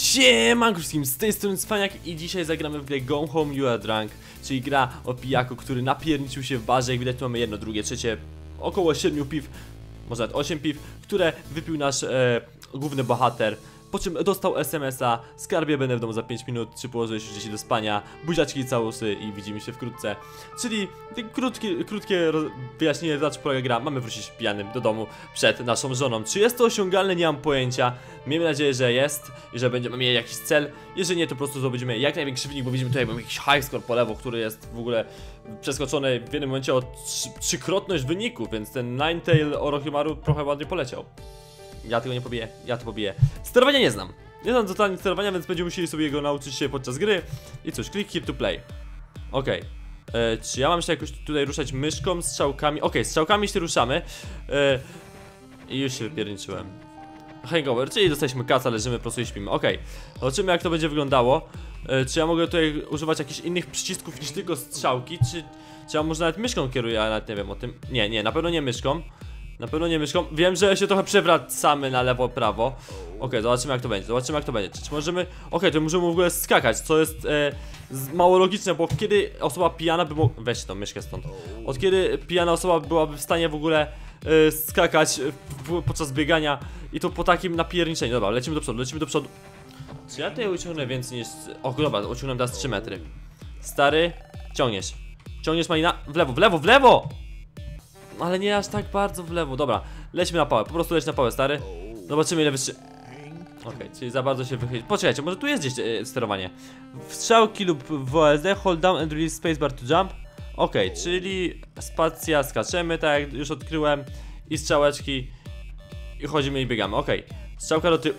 Siemanko wszystkim, z tej strony Cwaniak i dzisiaj zagramy w grę Go Home You Are Drunk Czyli gra o pijaku, który napierniczył się w barze, jak widać tu mamy jedno, drugie, trzecie Około 7 piw, może nawet 8 piw, które wypił nasz e, główny bohater po czym dostał SMS-a, skarbie będę w domu za 5 minut, czy położyłeś już dzieci do spania, buziaczki całusy i widzimy się wkrótce. Czyli krótkie, krótkie wyjaśnienie, czym polega gra, mamy wrócić pijanym do domu przed naszą żoną. Czy jest to osiągalne, nie mam pojęcia, miejmy nadzieję, że jest i że będziemy mieli jakiś cel. Jeżeli nie, to po prostu zdobędziemy jak największy wynik, bo widzimy tutaj jakiś high score po lewo, który jest w ogóle przeskoczony w jednym momencie o trzy, trzykrotność wyniku, więc ten Ninetail Orochimaru trochę ładnie poleciał. Ja tego nie pobiję, ja to pobiję. Sterowania nie znam. Nie znam totalnie sterowania, więc będziemy musieli sobie go nauczyć się podczas gry. I cóż, click here to play. Okej. E, Czy ja mam się jakoś tutaj ruszać myszką, strzałkami? Okej, strzałkami się ruszamy. E, I już się wypierniczyłem. Hangover, czyli dostaliśmy kaca, leżymy, po prostu i śpimy. Okej, zobaczymy jak to będzie wyglądało. E, Czy ja mogę tutaj używać jakichś innych przycisków niż tylko strzałki? Czy, czy ja może nawet myszką kieruję, ale nawet nie wiem o tym. Nie, nie, na pewno nie myszką. Na pewno nie myszką. Wiem, że się trochę przewracamy na lewo, prawo. Okej, zobaczymy jak to będzie. Zobaczymy jak to będzie. Czy, możemy. Okej, to możemy w ogóle skakać, co jest e, mało logiczne, bo kiedy osoba pijana by mogła. Weź tą myszkę stąd. Od kiedy pijana osoba byłaby w stanie w ogóle e, skakać w, podczas biegania i to po takim napierniczeniu. Dobra, lecimy do przodu, lecimy do przodu. Czy ja tutaj uciągnę więcej niż. O, dobra, uciągnę teraz 3 metry. Stary, ciągniesz. Ciągniesz malina. W lewo, w lewo, w lewo! Ale nie aż tak bardzo w lewo. Dobra, lećmy na pałę, po prostu leć na pałę, stary. Zobaczymy ile wystrzy... Okej, czyli za bardzo się wychylić. Poczekajcie, może tu jest gdzieś e, sterowanie. Strzałki lub WSD, hold down and release spacebar to jump. Okej, czyli spacja, skaczemy, tak jak już odkryłem. I strzałeczki. I chodzimy i biegamy, okej. Strzałka do tyłu.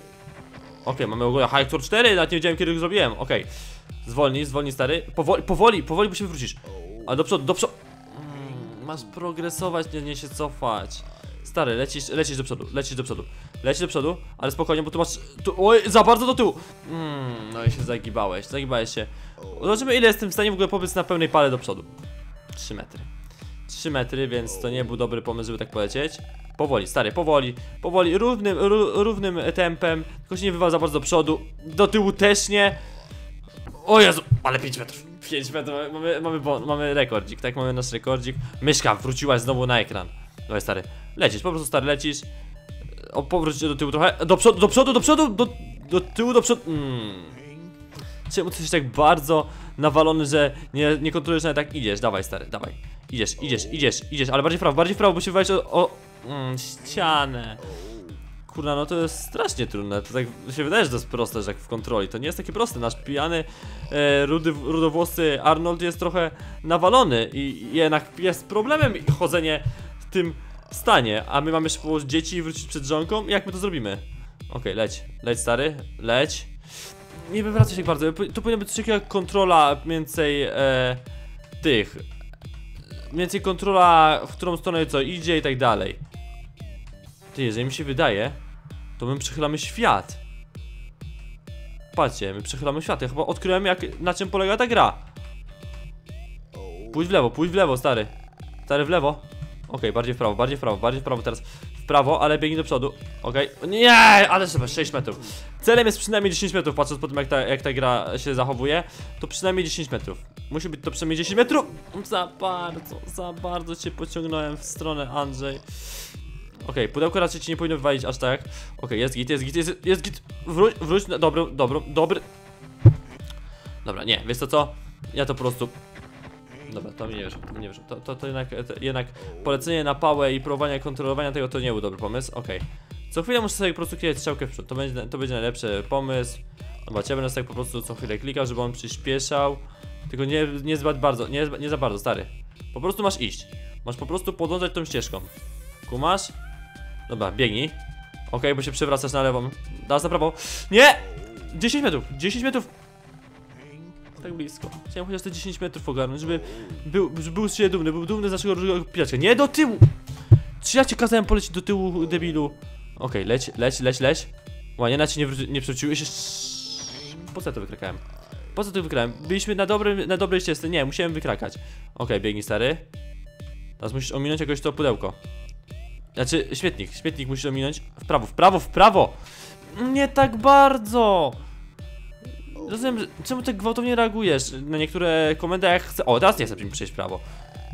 Okej, mamy w ogóle High Tour 4, nawet nie wiedziałem kiedy go zrobiłem, okej. Zwolnij, zwolnij stary. Powoli, powoli, powoli musimy wrócić. Ale do przodu, do przodu. Masz progresować, nie, nie się cofać. Stary, lecisz, lecisz do przodu, lecisz do przodu. Lecisz do przodu, ale spokojnie, bo tu masz. Tu, oj, za bardzo do tyłu! Mm, no i się zagibałeś, zagibałeś się. Zobaczymy, ile jestem w stanie w ogóle pobiec na pełnej pale do przodu. 3 metry. 3 metry, więc to nie był dobry pomysł, żeby tak polecieć. Powoli, stary, powoli, powoli, równym, ró, równym tempem. Tylko się nie wywal za bardzo do przodu. Do tyłu też nie. O Jezu, ale 5 metrów. 5 metrów, mamy, mamy, mamy rekordzik, tak? Mamy nasz rekordzik. Myszka wróciłaś znowu na ekran. Dawaj stary, lecisz, po prostu stary lecisz. O, powróć do tyłu trochę. Do przodu, do przodu, do przodu, do, do tyłu, do przodu. Mm. Czemu jesteś tak bardzo nawalony, że nie, nie kontrolujesz nawet jak idziesz? Dawaj stary, dawaj. Idziesz, idziesz, idziesz, idziesz, ale bardziej w prawo, bardziej w prawo, bo się wywalić o, o mm, ścianę. Kurna, no to jest strasznie trudne. To tak się wydaje, że to jest proste, że jak w kontroli. To nie jest takie proste. Nasz pijany, e, rudy, rudowłosy Arnold jest trochę nawalony i jednak jest problemem chodzenie w tym stanie. A my mamy jeszcze położyć dzieci i wrócić przed żonką? Jak my to zrobimy? Okej, leć, leć stary, leć. Nie wywracaj się bardzo. To powinna być coś takiego jak kontrola więcej e, tych. Więcej kontrola, w którą stronę co idzie i tak dalej. Ty, jeżeli mi się wydaje, to my przechylamy świat. Patrzcie, my przechylamy świat. Ja chyba odkryłem jak, na czym polega ta gra. Pójdź w lewo, pójdź w lewo, stary. Stary w lewo. Okej, bardziej w prawo, bardziej w prawo, bardziej w prawo teraz. W prawo, ale biegnij do przodu. Okej. Nie, ale super, 6 metrów. Celem jest przynajmniej 10 metrów, patrząc po tym jak ta, jak ta gra się zachowuje. To przynajmniej 10 metrów. Musi być to przynajmniej 10 metrów. Za bardzo, za bardzo cię pociągnąłem w stronę Andrzej. Okej, pudełko raczej ci nie powinno wywalić aż tak. Okej, jest git, jest git, jest, jest git. Wróć, wróć na dobrą, dobrą, dobry. Dobra, nie, wiesz to co? Ja to po prostu. Dobra, to mi nie wierzę, nie wierzę. To, to, to jednak, to jednak polecenie na pałę i próbowanie kontrolowania tego to nie był dobry pomysł. Okej. Co chwilę muszę sobie po prostu klikać strzałkę w przód. To będzie, to będzie najlepszy pomysł. Dobra, ja będę tak po prostu co chwilę klikał, żeby on przyspieszał. Tylko nie, nie zbyt bardzo, nie, nie za bardzo, stary. Po prostu masz iść. Masz po prostu podążać tą ścieżką. Kumasz? Dobra, biegnij. Okej, bo się przewracasz na lewą. Teraz na prawo. Nie! 10 metrów, 10 metrów. Tak blisko. Chciałem chociaż te 10 metrów ogarnąć, żeby był, żeby był z siebie dumny, był dumny z naszego pijaczka. Nie do tyłu! Czy ja cię kazałem polecieć do tyłu, debilu? Okej, leć, leć, leć, leć. Ładnie, na ci nie, nie przewróciłeś. Po co to wykrakałem? Po co to wykrakałem? Byliśmy na dobrym, na dobrej ścieżce. Nie, musiałem wykrakać. Okej, biegnij stary. Teraz musisz ominąć jakoś to pudełko. Znaczy, śmietnik, śmietnik musisz ominąć. W prawo, w prawo, w prawo! Nie tak bardzo! rozumiem, czemu tak gwałtownie reagujesz na niektóre komendy, jak chcę... O, teraz nie chcę przejść w prawo.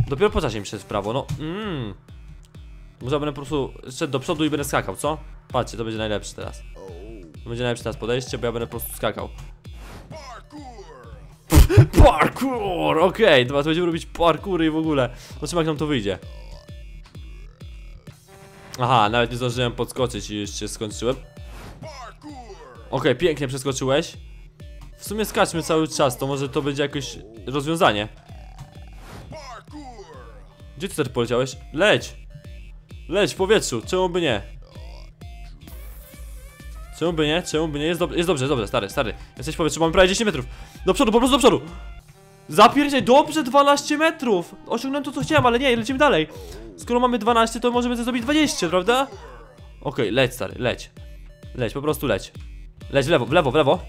Dopiero po czasie mi przejść w prawo, no, mmm. Może będę po prostu szedł do przodu i będę skakał, co? Patrzcie, to będzie najlepsze teraz. To będzie najlepsze teraz podejście, bo ja będę po prostu skakał. Parkour! Okej, dobra, to będziemy robić parkoury i w ogóle. Zobaczymy jak nam to wyjdzie. Aha, nawet nie zdążyłem podskoczyć i już się skończyłem. Okej, pięknie przeskoczyłeś. W sumie skaczmy cały czas, to może to będzie jakieś rozwiązanie. Gdzie ty teraz poleciałeś? Leć! Leć w powietrzu, czemu by nie? Czemu by nie? Czemu by nie? Jest, dob jest dobrze, jest dobrze, stary, stary. Jesteś w powietrzu, mamy prawie 10 metrów. Do przodu, po prostu do przodu! Zapierdziaj, dobrze, 12 metrów! Osiągnąłem to, co chciałem, ale nie, lecimy dalej. Skoro mamy 12, to możemy zrobić 20, prawda? Okej, leć, stary, leć. Leć, po prostu leć. Leć w lewo, w lewo, w lewo.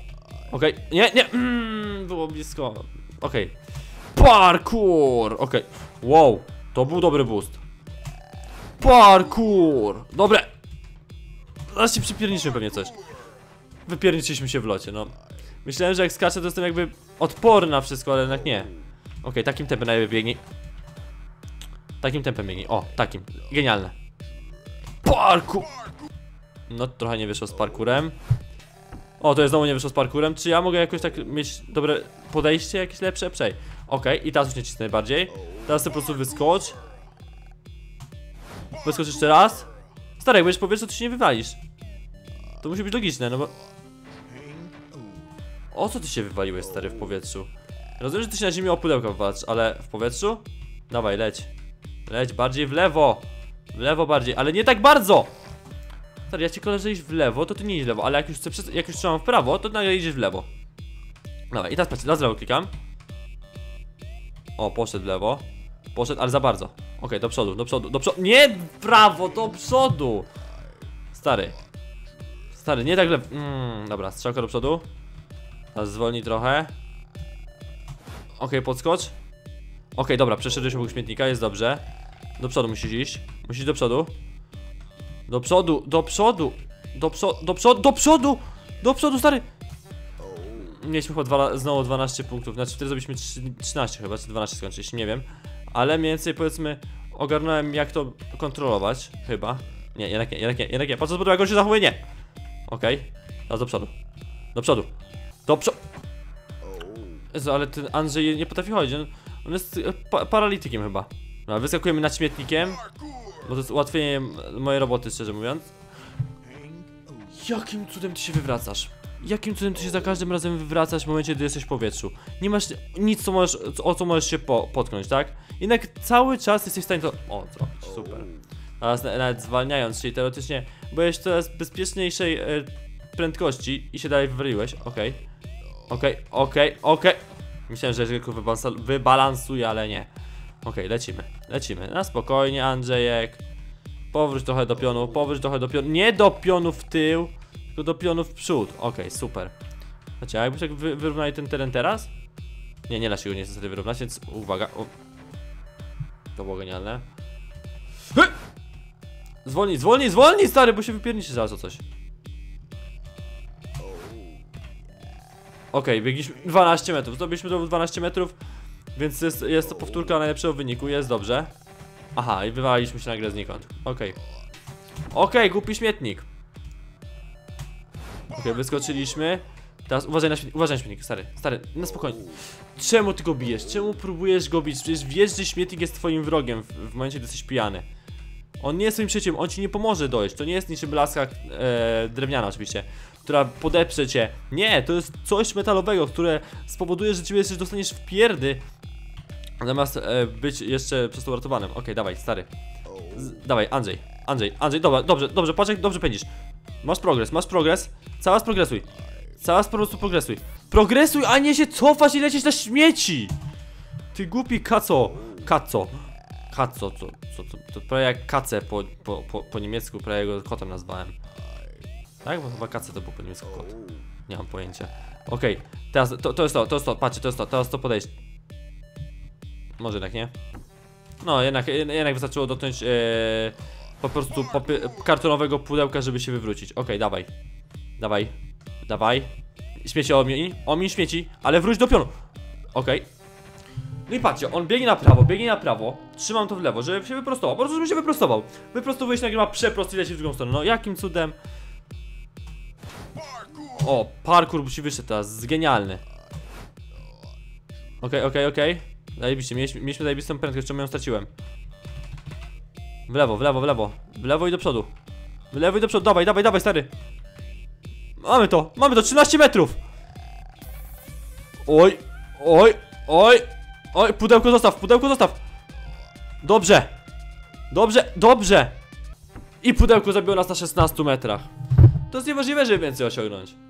Okej, nie, nie, mm, było blisko. Okej. Parkour! Okej. Wow, to był dobry boost. Parkour! Dobre! Zaraz się przypierniczymy pewnie coś. Wypierniczyliśmy się w locie, no. Myślałem, że jak skaczę, to jestem jakby odporny na wszystko, ale jednak nie. Okej, takim tempem najlepiej biegnij. Takim tempem biegnij. O, takim. Genialne. Parkour! No, trochę nie wyszło z parkurem. O, to jest znowu nie wyszło z parkurem. Czy ja mogę jakoś tak mieć dobre podejście, jakieś lepsze? Przej. Okej, i teraz już nie cisnę bardziej. Teraz sobie po prostu wyskocz. Wyskocz jeszcze raz. Stary, jak będziesz powietrzu, to się nie wywalisz. To musi być logiczne, no bo... O co ty się wywaliłeś, stary, w powietrzu? Rozumiem, że ty się na ziemi o pudełka wywalasz, ale w powietrzu? Dawaj, leć. Leć bardziej w lewo. W lewo bardziej, ale nie tak bardzo! Stary, ja ci że iść w lewo, to ty nie idź w lewo, ale jak już, chcę, jak już trzymam w prawo, to nagle idziesz w lewo. Dawaj, i teraz patrz, raz w lewo klikam. O, poszedł w lewo. Poszedł, ale za bardzo. Okej, do przodu, do przodu, do przodu. Nie w prawo, do przodu! Stary. Stary, nie tak lewo. Mm, dobra, strzałka do przodu. Teraz zwolnij trochę. Okej, podskocz. Okej, dobra, przeszedłeś obok śmietnika, jest dobrze. Do przodu musisz iść. Musisz do przodu. Do przodu, do przodu. Do przodu, do przodu, do przodu! Do przodu, stary! Mieliśmy chyba dwa, znowu 12 punktów, znaczy wtedy zrobiliśmy trzy- 13 chyba, czy 12 skończyliśmy, nie wiem. Ale mniej więcej powiedzmy ogarnąłem jak to kontrolować, chyba. Nie, jednak nie, jednak nie, jednak nie. Tym jak on się zachowuje, nie. Okej, teraz do przodu. Do przodu. Do przodu. Jezu, ale ten Andrzej nie potrafi chodzić, on, jest e, pa paralitykiem chyba. No, wyskakujemy nad śmietnikiem, bo to jest ułatwienie mojej roboty, szczerze mówiąc. Jakim cudem ty się wywracasz? Jakim cudem ty się za każdym razem wywracasz w momencie, gdy jesteś w powietrzu? Nie masz nic, co możesz, o co możesz się po, potknąć, tak? Jednak cały czas jesteś w stanie to... O, zrobić, super. Teraz na- nawet zwalniając, czyli teoretycznie byłeś coraz bezpieczniejszej e, prędkości i się dalej wywaliłeś, okej. Okej, okej, okej. Myślałem, że tylko wybalansuję, ale nie. Okej, lecimy, lecimy. Na spokojnie, Andrzejek. Powróć trochę do pionu, powróć trochę do pionu. Nie do pionu w tył, tylko do pionu w przód. Okej, super. Znaczy, a jakbyś tak wy wyrównali ten teren teraz? Nie, nie da się go niestety wyrównać, więc uwaga. O. To było genialne. Zwolnij, zwolnij, zwolnij, stary, bo się wypierniczy zaraz o coś. Okej, biegliśmy 12 metrów. Zdobyliśmy w 12 metrów, więc jest, jest to powtórka najlepszego wyniku, jest dobrze. Aha, i wywaliliśmy się nagle znikąd. Okej. Okej, głupi śmietnik. Okej, wyskoczyliśmy. Teraz uważaj na śmietnik, uważaj na śmietnik, stary, stary, na spokojnie. Czemu ty go bijesz? Czemu próbujesz go bić? Przecież wiesz, że śmietnik jest twoim wrogiem w, w momencie, gdy jesteś pijany. On nie jest twoim przyjacielem, on ci nie pomoże dojść. To nie jest niczym laska e, drewniana oczywiście, która podeprze cię. Nie, to jest coś metalowego, które spowoduje, że ciebie jeszcze dostaniesz w pierdy. Zamiast e, być jeszcze przez to uratowanym. Okej, dawaj, stary. Z, dawaj, Andrzej, Andrzej, Andrzej, dobra, dobrze, dobrze, patrz jak dobrze pędzisz. Masz progres, masz progres. Cała progresuj. Cała po prostu progresuj. Progresuj, a nie się cofasz i lecieć na śmieci! Ty głupi kaco. Kaco. Kaco, co, co, to, to prawie jak kace po, po, po, po niemiecku, prawie go kotem nazwałem. Tak? Bo kace to był po niemiecku. Nie mam pojęcia. Okej, teraz to, to jest to, to jest to, patrzcie, to jest to, teraz to podejść. Może jednak nie? No, jednak, jednak wystarczyło dotknąć e, po prostu kartonowego pudełka, żeby się wywrócić. Okej, dawaj. Dawaj. Dawaj. śmieci omiń, omiń śmieci, ale wróć do pionu. Okej. No i patrzcie, on biegnie na prawo, biegnie na prawo, trzymam to w lewo, żeby się wyprostował, po prostu żeby się wyprostował. Wyprostowuje się, nagrywa przeprost i leci w drugą stronę, no jakim cudem? O, parkour musi wyszedł teraz, genialny. Okej, okej, okej. Zajebiście, mieliśmy, mieliśmy zajebistą prędkość, czemu ją straciłem? W lewo, w lewo, w lewo. W lewo i do przodu. W lewo i do przodu, dawaj, dawaj, dawaj, stary. Mamy to, mamy to, 13 metrów. Oj, oj, oj, oj, pudełko zostaw, pudełko zostaw. Dobrze. Dobrze, dobrze. I pudełko zabiło nas na 16 metrach. To jest niemożliwe, żeby więcej osiągnąć.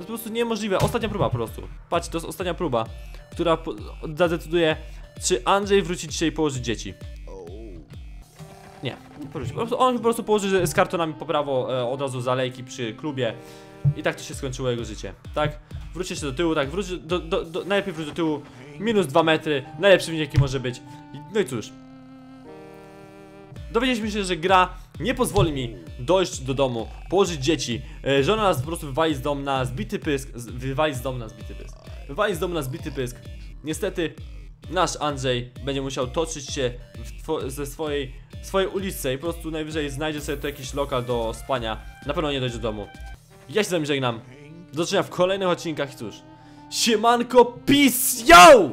Jest po prostu niemożliwe. Ostatnia próba po prostu. Patrzcie, to jest ostatnia próba, która zadecyduje, czy Andrzej wróci dzisiaj i położy dzieci. Nie, nie. Po prostu, on po prostu położy z kartonami po prawo e, od razu z alejki przy klubie. I tak to się skończyło jego życie. Tak? Wróćcie się do tyłu, tak, wróć do, do, do, najlepiej wróć do tyłu. Minus 2 metry, najlepszy wynik jaki może być. No i cóż. Dowiedzieliśmy się, że gra nie pozwoli mi dojść do domu, położyć dzieci. E, żona nas po prostu wywali z domu na zbity pysk. Wywali z domu na zbity pysk. Wywali z domu na zbity pysk. Niestety, nasz Andrzej będzie musiał toczyć się w ze swojej, swojej uliczce i po prostu najwyżej znajdzie sobie tu jakiś lokal do spania. Na pewno nie dojdzie do domu. Ja się z wami żegnam. Do zobaczenia w kolejnych odcinkach i cóż. Siemanko, peace, yo!